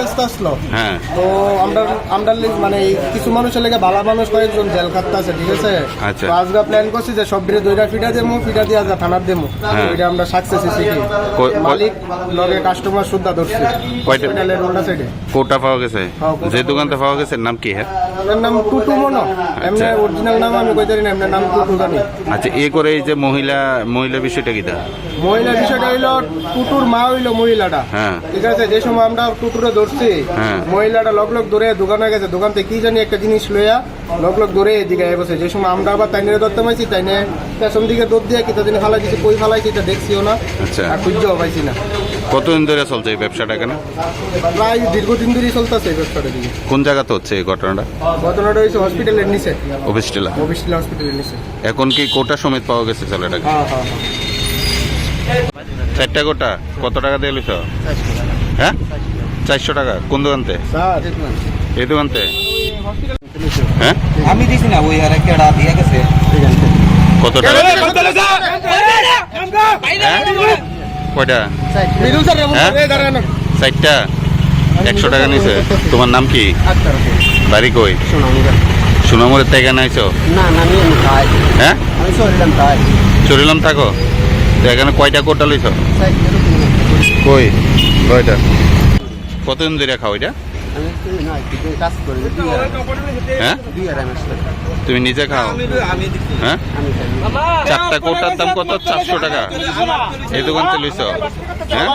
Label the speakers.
Speaker 1: বেচতে আসলো।
Speaker 2: হ্যাঁ।
Speaker 1: তো আমরা আমরা মানে কিছু মানুষের লেগে ভালো মানুষ কয়েকজন জেল খাটতে আছে ঠিক আছে?
Speaker 2: আচ্ছা।
Speaker 1: তো আজকে প্ল্যান করছি যে সব বিরে দুইটা ফিটা দেবো ফিটা দিয়ে আজকে থানার দেবো। এটা আমরা সাকসেস
Speaker 2: হয়েছি
Speaker 1: মালিক লগে কাস্টমার সুদ্ধা ধরছি।
Speaker 2: কয়টা? কোটা পাওয়া গেছে?
Speaker 1: হ্যাঁ,
Speaker 2: যে দোকানটা পাওয়া গেছে নাম কি? হ্যাঁ।
Speaker 1: এর নাম টুটু মনো এমনি অরিজিনাল নাম আমি কই জানি না এমনি নাম টুটু জানি
Speaker 2: আচ্ছা এ করে এই যে মহিলা মহিলা বিষয়টা কি তা?
Speaker 1: মহিলা বিষয়টা হইল টুটুর মা হইল মহিলাটা।
Speaker 2: হ্যাঁ।
Speaker 1: ঠিক আছে যে সময় আমরা টুটুরে ধরছি
Speaker 2: হ্যাঁ।
Speaker 1: মহিলাটা লগ লগ ধরে দোকানে গেছে দোকান থেকে কি জানি একটা জিনিস লইয়া লগ লগ ধরে এদিকে বসে। যে সময় আমরা আবার ধরতে পাইছি তাই নিয়ে পেছন দিকে দৌড় দিয়ে কি দিন ফালাই দিছি কই ফালাইছি এটা দেখছিও না
Speaker 2: আচ্ছা।
Speaker 1: আর খুঁজেও পাইছি না।
Speaker 2: কতদিন ধরে চলছে এই ব্যবসাটা কেন
Speaker 1: প্রায় দীর্ঘদিন ধরেই চলতেছে এই ব্যবসাটা
Speaker 2: কোন জায়গাতে হচ্ছে এই ঘটনাটা?
Speaker 1: ঘটনাটা হয়েছে হসপিটালের নিচে হসপিটালের নিচে
Speaker 2: এখন কি কোটা সমেত পাওয়া গেছে ছেলেটাকে
Speaker 1: হ্যাঁ হ্যাঁ
Speaker 2: চারটা কোটা কত টাকা দিয়ে লিছ হ্যাঁ চারশো টাকা কোন দোকানতে এই দোকানতে হ্যাঁ
Speaker 3: আমি দিছি না ওই আর একটা দিয়ে গেছে
Speaker 2: কত টাকা হ্যাঁ কয়টা হ্যাঁ? চারটা একশো টাকা নিছে তোমার নাম কি
Speaker 1: আচ্ছা
Speaker 2: বাড়ি কই? সুনামুরের থেকে নাইছো
Speaker 1: না না আমি খাই।
Speaker 2: হ্যাঁ? চলিলাম থাকো। তো এখানে কয়টা কোটা লইছ? কই? কয়টা? কতদিন ধরে খাও এটা? হ্যাঁ? তুমি নিজে খাও? হ্যাঁ? চারটা কোটার দাম কত? চারশো টাকা। এই দোকান থেকে লইছ। হ্যাঁ?